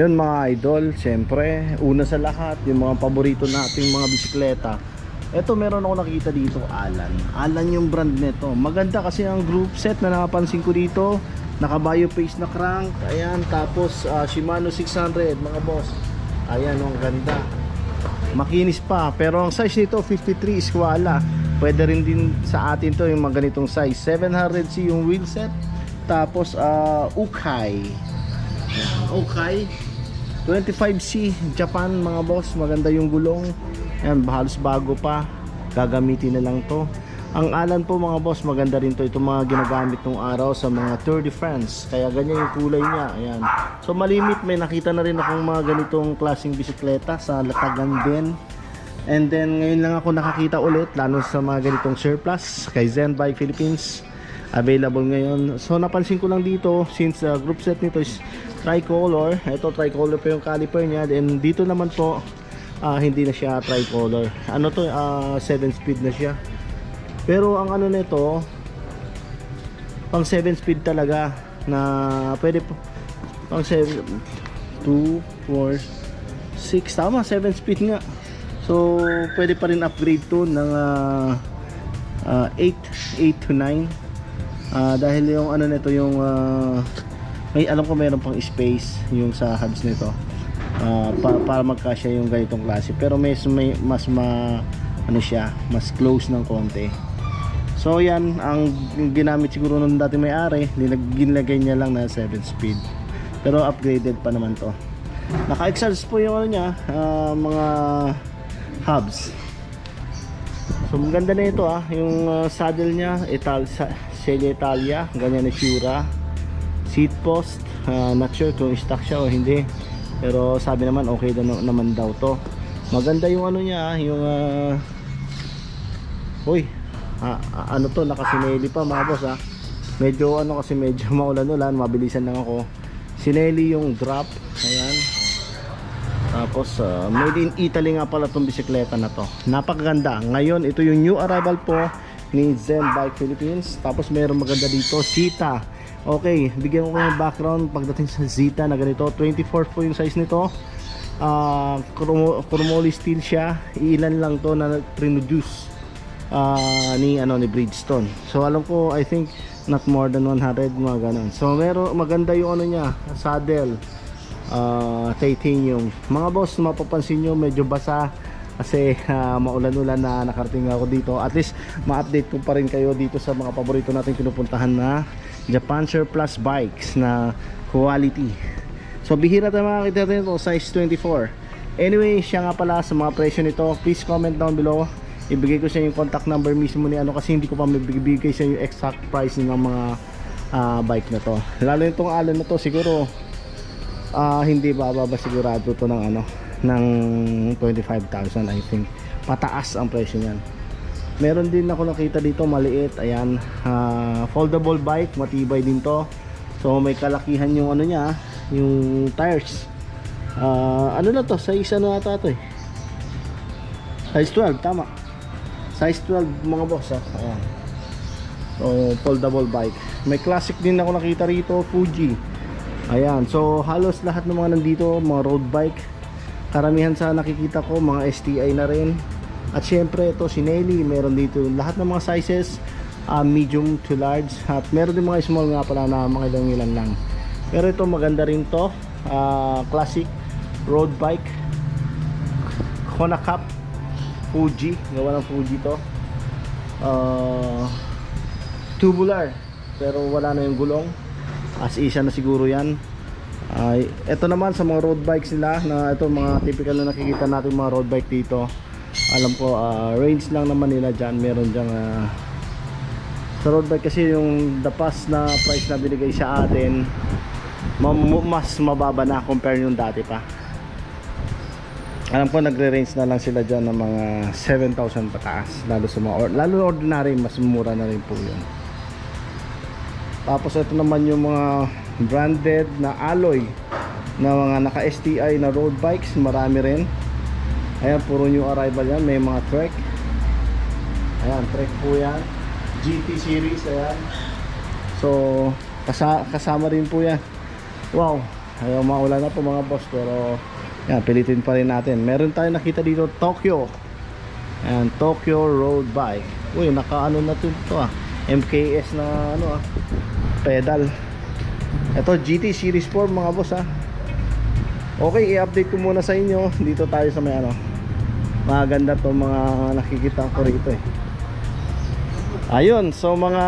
Yun mga idol, syempre, una sa lahat, yung mga paborito nating mga bisikleta. Ito meron ako nakita dito, Alan. Alan yung brand nito. Maganda kasi ang group set na napansin ko dito. Naka biopace na crank. Ayan, tapos ah, Shimano 600, mga boss. Ayan, ang ganda. Makinis pa, pero ang size nito 53 is wala. Pwede rin din sa atin to yung mga ganitong size. 700C yung wheel set. Tapos ah, Ukai. Ayan, Okay. 25C Japan mga boss. Maganda yung gulong. Ayan, halos bago pa. Gagamitin na lang to. Ang alan po mga boss, maganda rin to. Itong mga ginagamit nung araw sa mga Tour de France. Kaya ganyan yung kulay niya. Ayan. So malimit, may nakita na rin akong mga ganitong klaseng bisikleta sa Latagan din. And then ngayon lang ako nakakita ulit lalo sa mga ganitong surplus kay Zen Bike Philippines available ngayon. So napansin ko lang dito since uh, group set nito is tricolor. Ito tricolor pa yung caliper niya. And dito naman po ah, hindi na siya tricolor. Ano to 7 speed na siya. Pero ang ano nito pang 7 speed talaga na pwede po pang 7 2 4 6 tama 7 speed nga. So pwede pa rin upgrade to ng ah, ah, 8 8 to 9 Ah, dahil yung ano nito yung ah, may alam ko mayroon pang space yung sa hubs nito Ah, pa- para magkasya yung ganitong klase. Pero may, may mas ma ano siya mas close ng konti. So yan ang ginamit siguro nung dati may ari ginlagay niya lang na 7 speed. Pero upgraded pa naman to. Naka exhaust po yung ano niya ah, mga hubs. So maganda na ito ah, yung uh, saddle niya, Ital Celia Italia, ganyan na tsura. Seat post, ah, not sure kung stock siya o hindi. Pero sabi naman okay na naman daw to. Maganda yung ano niya, ah, yung ah, Uy, ah, ano to, nakasineli pa mga boss ah. Medyo ano kasi medyo maulan-ulan, mabilisan lang ako. Sineli yung drop, ayan. Tapos uh, made in Italy nga pala itong bisikleta na to. Napakaganda. Ngayon ito yung new arrival po ni Zen Bike Philippines. Tapos meron maganda dito, Zeta. Okay, bigyan ko kayo ng background pagdating sa Zeta na ganito. 24 po yung size nito. Uh, chromo, chromoly steel siya. Ilan lang to na produce uh, ni ano ni Bridgestone. So alam ko I think not more than 100 mga ganun. So meron maganda yung ano niya, saddle uh, titanium. Mga boss, mapapansin nyo medyo basa kasi uh, maulan-ulan na nakarating ako dito. At least ma-update ko pa rin kayo dito sa mga paborito natin pinupuntahan na Japan Surplus Bikes na quality. So bihira tayo makakita natin ito, size 24. Anyway, siya nga pala sa mga presyo nito, please comment down below. Ibigay ko sa yung contact number mismo ni ano kasi hindi ko pa mabibigay sa yung exact price ng mga ah, bike na to. Lalo itong alon na to siguro ah hindi bababa sigurado to ng ano ng 25,000 I think pataas ang presyo niyan meron din ako nakita dito maliit ayan. Ah, foldable bike matibay din to. So may kalakihan yung ano niya yung tires. Ah, ano na to? Size ano ata to eh? Size 12 tama. Size 12 mga boss ah. Ayan. So foldable bike. May classic din ako nakita rito Fuji. Ayan, so halos lahat ng mga nandito, mga road bike. Karamihan sa nakikita ko, mga STI na rin. At syempre, ito si Nelly, meron dito lahat ng mga sizes, ah, medium to large. At meron din mga small nga pala na mga ilang ilan lang. Pero ito maganda rin to, ah, classic road bike. Kona Cup, Fuji, gawa ng Fuji to. Ah, tubular, pero wala na yung gulong. As isa na siguro yan. Ay, ito naman sa mga road bikes nila na ito mga typical na nakikita natin mga road bike dito. Alam ko ah, range lang naman nila diyan. Meron diyang ah, sa road bike kasi yung the past na price na binigay sa atin ma- mas mababa na compare yung dati pa. Alam ko nagre-range na lang sila diyan ng mga 7,000 pataas lalo sa mga or- lalo na ordinary mas mura na rin po 'yun. Tapos ito naman yung mga branded na alloy na mga naka STI na road bikes, marami rin. Ayan, puro new arrival yan. May mga trek. Ayan, trek po yan. GT series, ayan. So, kasa kasama rin po yan. Wow, ayaw maula na po mga boss. Pero, yan, pilitin pa rin natin. Meron tayo nakita dito, Tokyo. Ayan, Tokyo Road Bike. Uy, naka-ano na to, to ah. MKS na ano ah, pedal. Ito GT Series 4 mga boss ha. Okay, i-update ko muna sa inyo. Dito tayo sa may ano. Maganda to mga nakikita ko rito eh. Ayun, so mga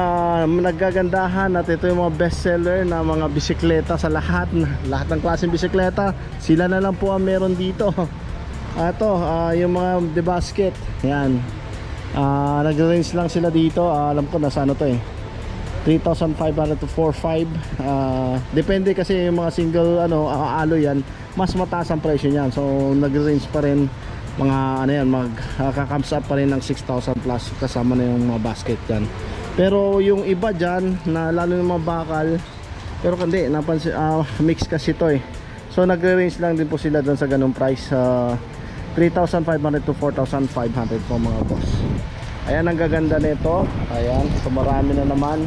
naggagandahan at ito yung mga best seller na mga bisikleta sa lahat lahat ng klaseng bisikleta. Sila na lang po ang meron dito. Ito, ah, yung mga The Basket. Yan. Ah, nag-range lang sila dito. Ah, alam ko nasa ano to eh. 3,500 to 4,500 Ah, depende kasi yung mga single ano alloy yan mas mataas ang presyo niyan so nag-range pa rin mga ano yan mag uh, up pa rin ng 6,000 plus kasama na yung mga basket yan pero yung iba dyan na lalo yung mga bakal pero hindi napansin ah, mix kasi to eh so nagre-range lang din po sila doon sa ganung price ah, 3,500 to 4,500 po mga boss Ayan ang gaganda nito. Ayan, so marami na naman.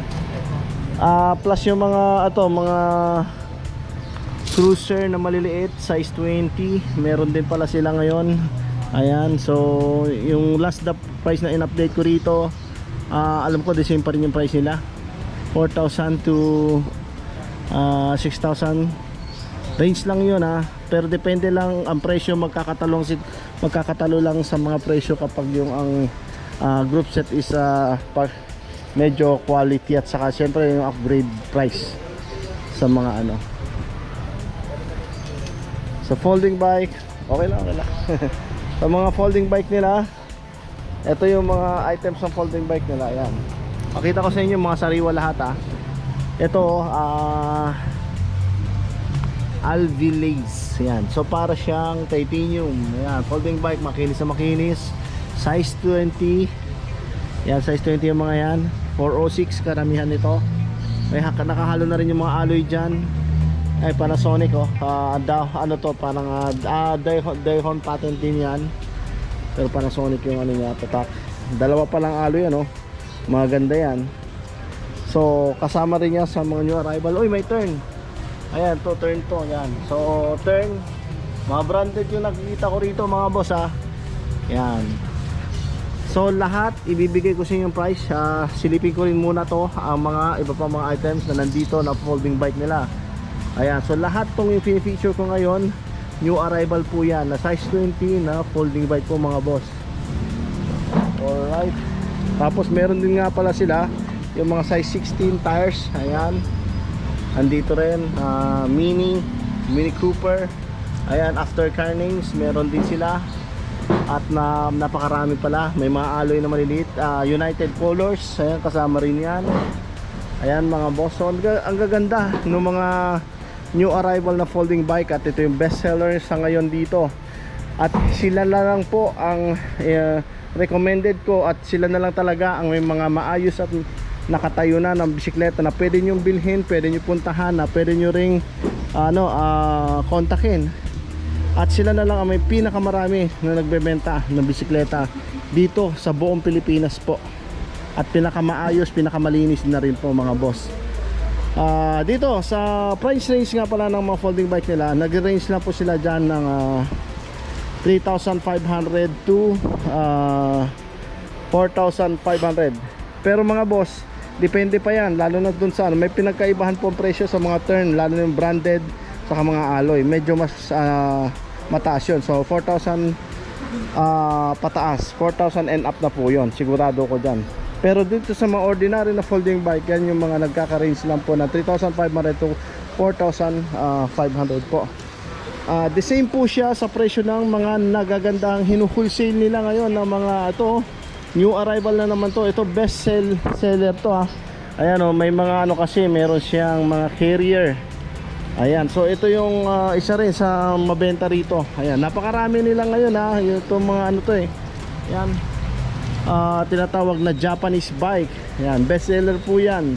Ah, plus yung mga ato, mga cruiser na maliliit, size 20. Meron din pala sila ngayon. Ayan, so yung last the price na in-update ko rito, ah, alam ko the same pa rin yung price nila. 4,000 to ah, 6,000 range lang yun ha pero depende lang ang presyo magkakatalong magkakatalo lang sa mga presyo kapag yung ang ah, group set is ah, pa- medyo quality at saka syempre yung upgrade price sa mga ano. Sa folding bike okay lang okay lang sa mga folding bike nila ito yung mga items ng folding bike nila yan pakita ko sa inyo mga sariwa lahat ah. Ito ah Alvilaze yan so para siyang titanium yan folding bike makinis na makinis. Size 20 yan size 20 yung mga yan. 406 karamihan nito. May nakahalo na rin yung mga alloy dyan ay Panasonic oh. Ah, da, ano to parang uh, uh, Daihon, Daihon patent din yan. Pero Panasonic yung ano niya tatak. Dalawa pa lang alloy ano maganda yan. So kasama rin yan sa mga new arrival. Uy may turn. Ayan to turn to yan. So turn. Mga branded yung nakikita ko rito mga boss ha yan. So lahat ibibigay ko sa inyo yung price. Ah, silipin ko rin muna to ang mga iba pa mga items na nandito na folding bike nila. Ayan, so lahat tong yung feature ko ngayon, new arrival po yan na size 20 na folding bike po mga boss. Alright. Tapos meron din nga pala sila yung mga size 16 tires. Ayan. Andito rin ah, Mini, Mini Cooper. Ayan, after carnings, meron din sila at na napakarami pala may mga alloy na maliliit Ah, United Colors ayan kasama rin yan ayan mga boss ang, ang gaganda ng mga new arrival na folding bike at ito yung best seller sa ngayon dito at sila na lang po ang eh, recommended ko at sila na lang talaga ang may mga maayos at nakatayo na ng bisikleta na pwede nyo bilhin, pwede nyo puntahan na pwede nyo ring ano, ah, kontakin at sila na lang ang may pinakamarami na nagbebenta ng bisikleta dito sa buong Pilipinas po. At pinakamaayos, pinakamalinis na rin po mga boss. Ah, dito sa price range nga pala ng mga folding bike nila, nag-range lang po sila diyan ng ah, 3,500 to ah, 4,500 pero mga boss depende pa yan lalo na dun sa ano may pinagkaibahan po ang presyo sa mga turn lalo na yung branded saka mga alloy. Medyo mas ah, mataas yun. So 4,000 ah, pataas. 4,000 and up na po yun. Sigurado ko dyan pero dito sa mga ordinary na folding bike yan yung mga nagkaka-range lang po na 3,500 to 4,500 po. Ah, the same po siya sa presyo ng mga nagagandang hinuhulsale nila ngayon ng mga ito. New arrival na naman to. Ito best sell seller to ha ayan o may mga ano kasi meron siyang mga carrier. Ayan so ito yung ah, isa rin sa mabenta rito. Ayan napakarami nila ngayon ha ito mga ano to eh. Ayan Ah, tinatawag na Japanese bike. Ayan best seller po yan.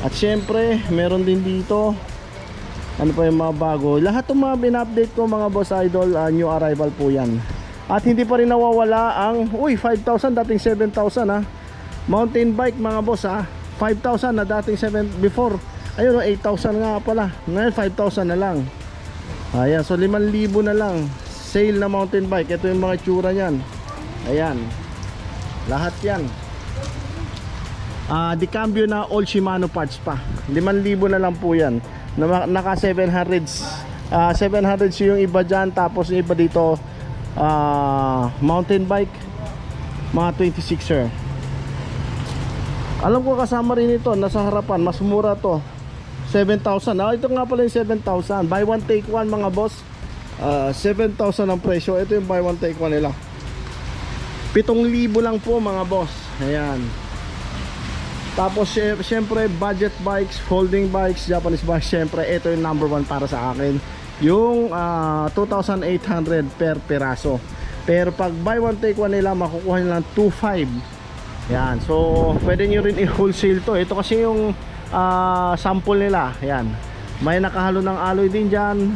At syempre meron din dito ano pa yung mga bago? Lahat ng mga bin-update ko mga boss idol ah, new arrival po yan. At hindi pa rin nawawala ang uy 5,000 dating 7,000 ha mountain bike mga boss ha 5,000 na dating 7 before. Ayun o 8,000 nga pala. Ngayon 5,000 na lang. Ayan so 5,000 na lang. Sale na mountain bike. Ito yung mga tsura nyan ayan lahat yan Ah, di cambio na all Shimano parts pa. 5,000 na lang po 'yan. Na- Naka 700s. Ah, 700s yung iba diyan tapos yung iba dito ah, mountain bike mga 26er. Alam ko kasama rin ito nasa harapan, mas mura to. 7,000. Ah, ito nga pala yung 7,000. Buy one take one mga boss. Ah, 7,000 ang presyo. Ito yung buy one take one nila. 7,000 lang po mga boss. Ayan. Tapos sy- syempre budget bikes, folding bikes, Japanese bikes, syempre ito yung number one para sa akin. Yung ah, 2,800 per piraso. Pero pag buy one take one nila, makukuha nila ng 2,500. Yan. So, pwede nyo rin i-wholesale to. Ito kasi yung ah, sample nila. Yan. May nakahalo ng alloy din dyan.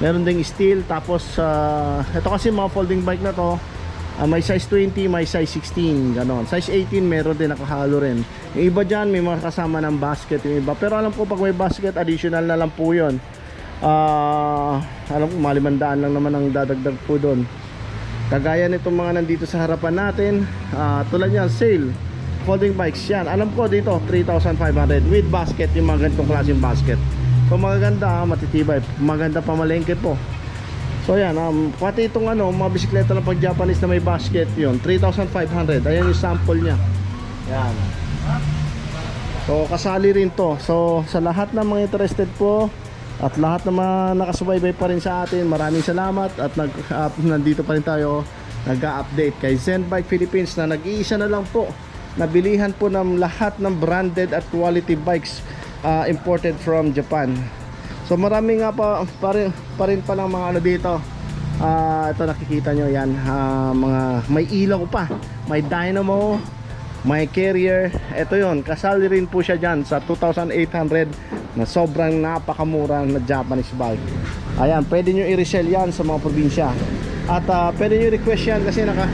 Meron ding steel. Tapos, ah, ito kasi mga folding bike na to. Ah, may size 20, may size 16, ganon. Size 18 meron din nakahalo rin. Yung iba dyan may mga kasama ng basket yung iba. Pero alam ko pag may basket, additional na lang po yun. Ah, alam ko malimandaan lang naman ang dadagdag po doon. Kagaya nitong mga nandito sa harapan natin, ah, tulad yan, sale. Folding bikes yan. Alam ko dito, 3,500 with basket, yung mga ganitong klaseng basket. So magaganda, matitibay. Maganda pamalengke po. So yan, um, pati itong ano, mga bisikleta na pag Japanese na may basket yun, 3,500. Ayan yung sample niya. Yan. So kasali rin to. So sa lahat ng mga interested po at lahat ng mga nakasubaybay pa rin sa atin, maraming salamat at nag, uh, nandito pa rin tayo nag-update kay Zen Bike Philippines na nag-iisa na lang po nabilihan po ng lahat ng branded at quality bikes uh, imported from Japan. So marami nga pa, pa, rin, pa rin palang mga ano dito. Ah, ito nakikita nyo yan. ah, mga may ilaw pa. May dynamo. May carrier. Ito yon Kasali rin po siya dyan sa 2,800 na sobrang napakamura na Japanese bike. Ayan, pwede nyo i-resell yan sa mga probinsya. At ah, pwede nyo request yan kasi naka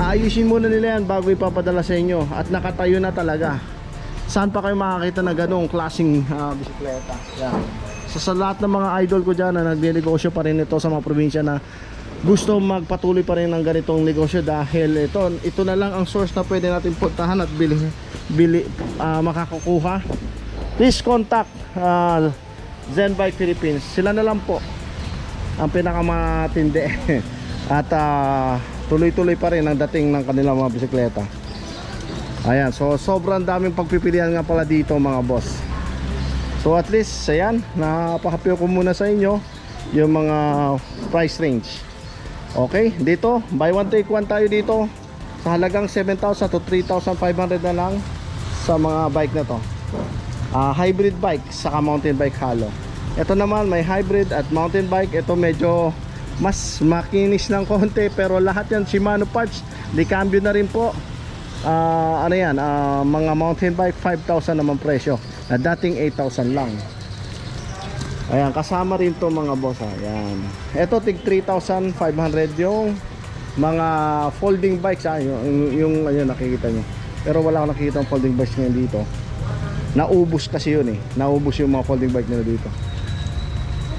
aayusin muna nila yan bago ipapadala sa inyo. At nakatayo na talaga. Saan pa kayo makakita na ganong klaseng ah, bisikleta? Yan. So sa lahat ng mga idol ko dyan na nagnegosyo pa rin ito sa mga probinsya na gusto magpatuloy pa rin ng ganitong negosyo dahil ito ito na lang ang source na pwede natin puntahan at bili, bili ah, makakukuha. Please contact ah, Zen Bike Philippines. Sila na lang po ang pinakamatindi. At ah, tuloy-tuloy pa rin ang dating ng kanilang mga bisikleta. Ayan so sobrang daming pagpipilian nga pala dito mga boss So at least, ayan, napakapyo ko muna sa inyo yung mga price range. Okay, dito, buy one take one tayo dito sa halagang 7,000 to 3,500 na lang sa mga bike na to. Ah, hybrid bike saka mountain bike halo. Ito naman may hybrid at mountain bike. Ito medyo mas makinis ng konti pero lahat yan Shimano parts. Di cambio na rin po. Ah, ano yan, ah, mga mountain bike 5,000 naman presyo. Na dating 8,000 lang. Ayan, kasama rin to mga boss. ha. Ayan. Ito tig 3,500 yung mga folding bikes ah, yung, yung, ayun, nakikita nyo. Pero wala akong nakikita ng folding bikes ngayon dito. Naubos kasi yun eh. Naubos yung mga folding bike nila dito.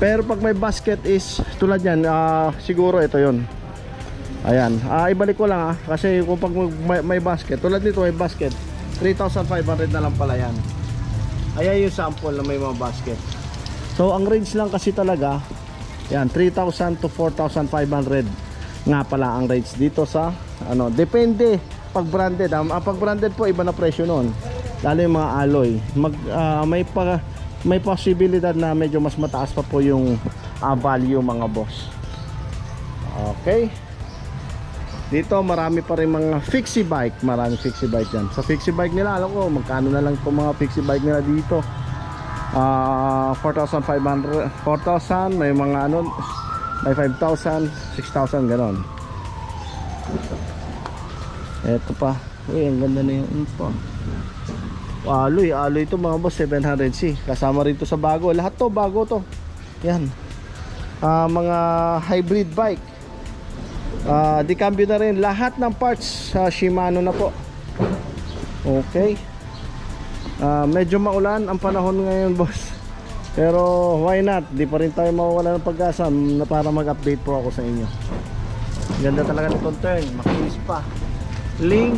Pero pag may basket is tulad yan, ah, siguro ito yun. Ayan, ah, ibalik ko lang ah kasi kung pag may, may basket, tulad nito may basket, 3,500 na lang pala yan. Ayan yung sample na may mga basket. So ang range lang kasi talaga, yan 3,000 to 4,500 nga pala ang range dito sa ano, depende pag branded. ah. Ah, pag branded po iba na presyo noon. Lalo yung mga alloy. Mag ah, may pa may posibilidad na medyo mas mataas pa po yung ah, value mga boss. Okay. Dito marami pa rin mga fixie bike, marami fixie bike diyan. Sa fixie bike nila, alam ko magkano na lang itong mga fixie bike nila dito. Ah, 4,500, 4,000, may mga ano, may 5,000, 6,000 ganon. Eto pa. Uy, ang ganda na yung info. Aloy, aloy to mga boss, 700C. Kasama rin to sa bago. Lahat to bago to. Yan. Ah, mga hybrid bike. Ah, di cambio na rin lahat ng parts sa Shimano na po. Okay. Ah, medyo maulan ang panahon ngayon, boss. Pero why not? Di pa rin tayo mawawala ng pag-asa na para mag-update po ako sa inyo. Ganda talaga ng turn, makinis pa. Link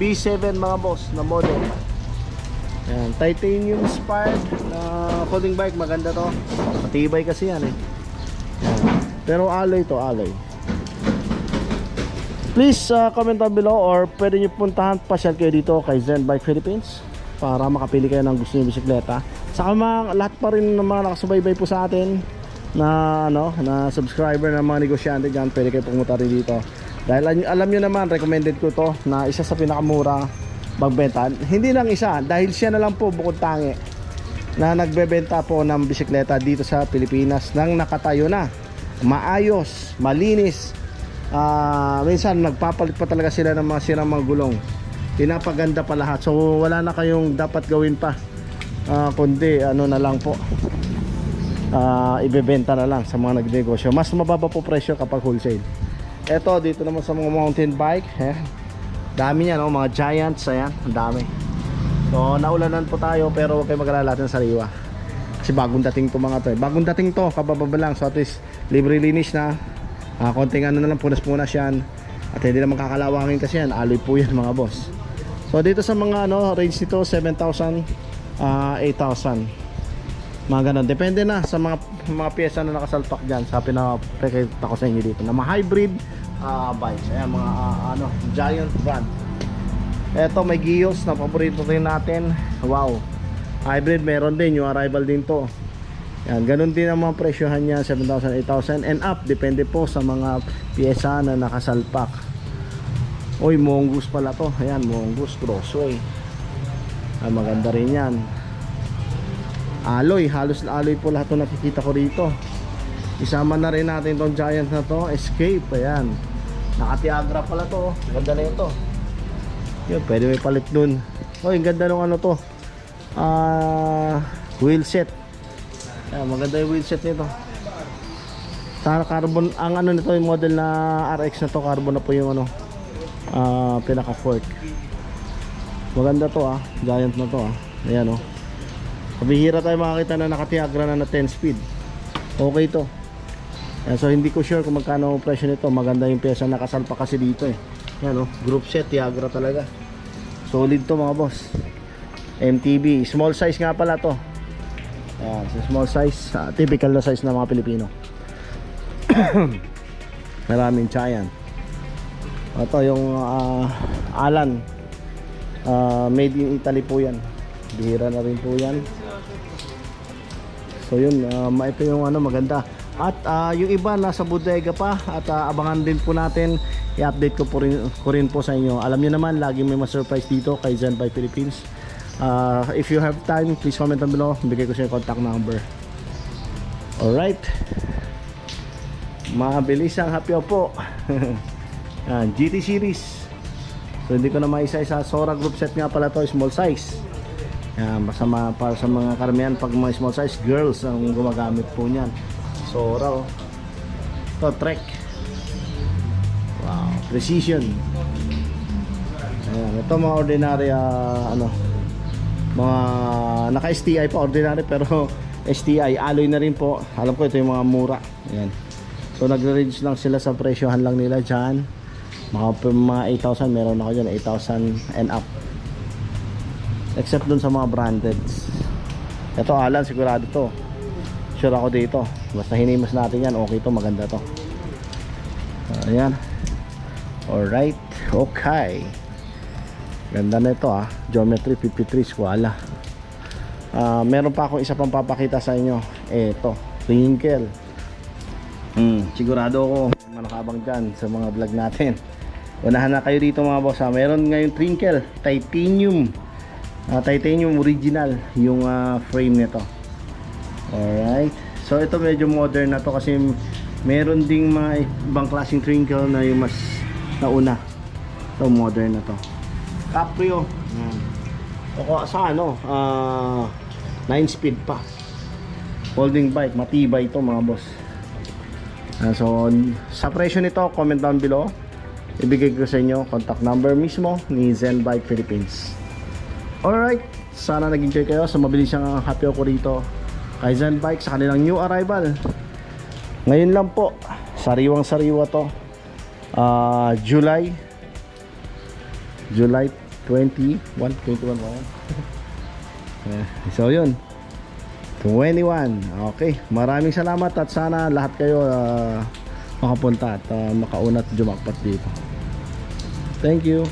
B7 mga boss na model. Yan, titanium inspired na folding bike, maganda to. Matibay kasi yan eh. Yan. Pero alloy to, alloy. Please uh, comment down below or pwede nyo puntahan pasyal kayo dito kay Zen Bike Philippines para makapili kayo ng gusto nyo bisikleta. Saka mga, lahat pa rin ng mga nakasubaybay po sa atin na ano na subscriber ng mga negosyante dyan pwede kayo pumunta rin dito. Dahil alam, nyo naman recommended ko to na isa sa pinakamura magbenta. Hindi lang isa dahil siya na lang po bukod tangi na nagbebenta po ng bisikleta dito sa Pilipinas nang nakatayo na. Maayos, malinis Ah, minsan nagpapalit pa talaga sila ng mga sirang mga gulong. Pinapaganda pa lahat. So wala na kayong dapat gawin pa. Ah, kundi ano na lang po. Ah, ibebenta na lang sa mga nagnegosyo. Mas mababa po presyo kapag wholesale. Eto dito naman sa mga mountain bike eh, dami niya no mga giants ayan ang dami. So naulanan po tayo pero huwag kayo mag-alala sa sariwa. Kasi bagong dating to mga to eh. bagong dating to kabababa lang. So at least libre linis na Ah, konting ano na lang punas-punas yan. At hindi naman kakalawangin kasi yan alloy po yan mga boss. So dito sa mga ano range nito 7,000 ah, 8,000 mga ganun. Depende na sa mga mga pyesa na nakasalpak dyan. Sa pinapakita ko sa inyo dito na mga hybrid ah, bikes. Ayan mga ah, ano giant brand. Eto may Gios na paborito natin. Wow. Hybrid meron din. Yung arrival din to yan, ganun din ang mga presyohan niya 7,000, 8,000 and up depende po sa mga pyesa na nakasalpak. Uy, mongoose pala to. Ayan, mongoose crossway ah, maganda rin yan. Alloy, halos na alloy po lahat ng nakikita ko rito. Isama na rin natin tong giant na to escape, ayan. Nakatiagra pala to, ganda na ito. Yun, pwede may palit dun. Uy, ang ganda nung ano to. Ah wheel set Ayan, maganda yung wheelset nito. Sa carbon, ang ano nito yung model na RX na to, carbon na po yung ano, ah pinaka fork. Maganda to ah, giant na to ah. Ayan oh. Kabihira tayo makakita na nakatiagra na na 10 speed. Okay to. Ayan, so hindi ko sure kung magkano ang presyo nito. Maganda yung pyesa nakasalpa kasi dito eh. Ayan oh, group set, tiagra talaga. Solid to mga boss. MTB, small size nga pala to. Ayan, so small size, ah, typical na size ng mga Pilipino. Maraming giant. Ito yung ah, Alan. Ah, made in Italy po yan. Bihira na rin po yan. So yun, um, ito yung ano maganda. At ah, yung iba nasa bodega pa at ah, abangan din po natin i-update ko po rin, ko rin po sa inyo. Alam niyo naman, lagi may ma-surprise dito kay Zen by Philippines. Ah, if you have time, please comment down below. Bigay ko sa contact number. Alright. Mabilis ang hapyaw po. Yan, GT series. So hindi ko na maisa-isa. Sora group set nga pala to, small size. Yan, basta ma- para sa mga karamihan pag mga small size, girls ang gumagamit po niyan. Sora oh. To Trek. Wow, precision. Ayan, ito mga ordinary ah, ano mga naka STI pa ordinary pero STI alloy na rin po. Alam ko ito yung mga mura. Ayan. So nagre-range lang sila sa presyohan lang nila dyan. Mga, mga 8,000 meron ako dyan 8,000 and up. Except dun sa mga branded. Ito Alan sigurado to. Sure ako dito. Basta hinimas natin yan. Okay to maganda to. Ayan. Alright. Okay. Ganda na ito ah. Geometry 53 Squala. Ah, meron pa akong isa pang papakita sa inyo. Ito. Twinkle. Hmm, sigurado ako manakabang dyan sa mga vlog natin. Unahan na kayo dito mga boss ha. Meron ngayon Twinkle. Titanium. Ah, titanium original yung ah, frame nito. Alright. So ito medyo modern na to kasi meron ding mga ibang klaseng twinkle na yung mas nauna. Ito modern na to. Caprio. Yan. O sa ano, ah 9 speed pa. Folding bike, matibay ito mga boss. Ah, so sa presyo nito, comment down below. Ibigay ko sa inyo contact number mismo ni Zen Bike Philippines. Alright, sana nag-enjoy kayo sa mabilis ang happy ako rito kay Zen Bike sa kanilang new arrival. Ngayon lang po, sariwang sariwa to. Ah, July July 21, 21 ba? yan? Eh, so yun. 21. Okay, maraming salamat at sana lahat kayo ah, makapunta at ah, makauna at jumakpat dito. Thank you.